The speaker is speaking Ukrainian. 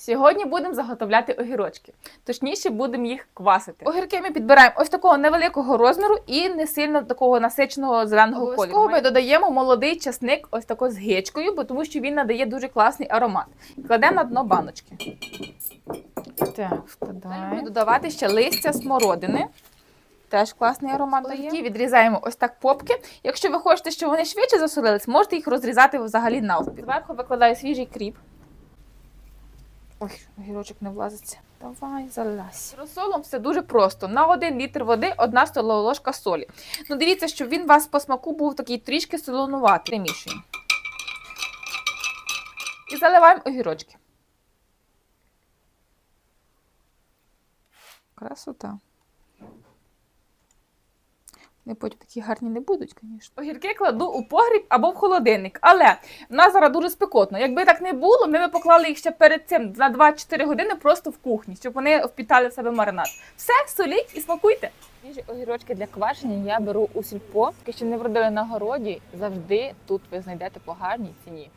Сьогодні будемо заготовляти огірочки. Точніше, будемо їх квасити. Огірки ми підбираємо ось такого невеликого розміру і не сильно такого насиченого зеленого кольору. Обов'язково Ми додаємо молодий часник ось тако з гечкою, бо тому що він надає дуже класний аромат. Кладемо на дно баночки. Так, Далі вкладаємо. додавати ще листя смородини. Теж класний аромат дає. Відрізаємо ось так попки. Якщо ви хочете, щоб вони швидше засолились, можете їх розрізати взагалі навпіл. Зверху викладаю свіжий кріп. Ой, огірочок не влазиться. Давай, залазь. Розсолом все дуже просто. На 1 літр води одна столова ложка солі. Ну дивіться, щоб він у вас по смаку був такий трішки солонуватий. Перемішуємо. І заливаємо огірочки. Красота. Вони потім такі гарні не будуть, звісно. Огірки кладу у погріб або в холодильник. Але в нас зараз дуже спекотно. Якби так не було, ми б поклали їх ще перед цим на 2-4 години просто в кухні, щоб вони впітали в себе маринад. Все, соліть і смакуйте. Свіжі огірочки для квашення я беру у сільпо. Поки що не вродили на городі, завжди тут ви знайдете по гарній ціні.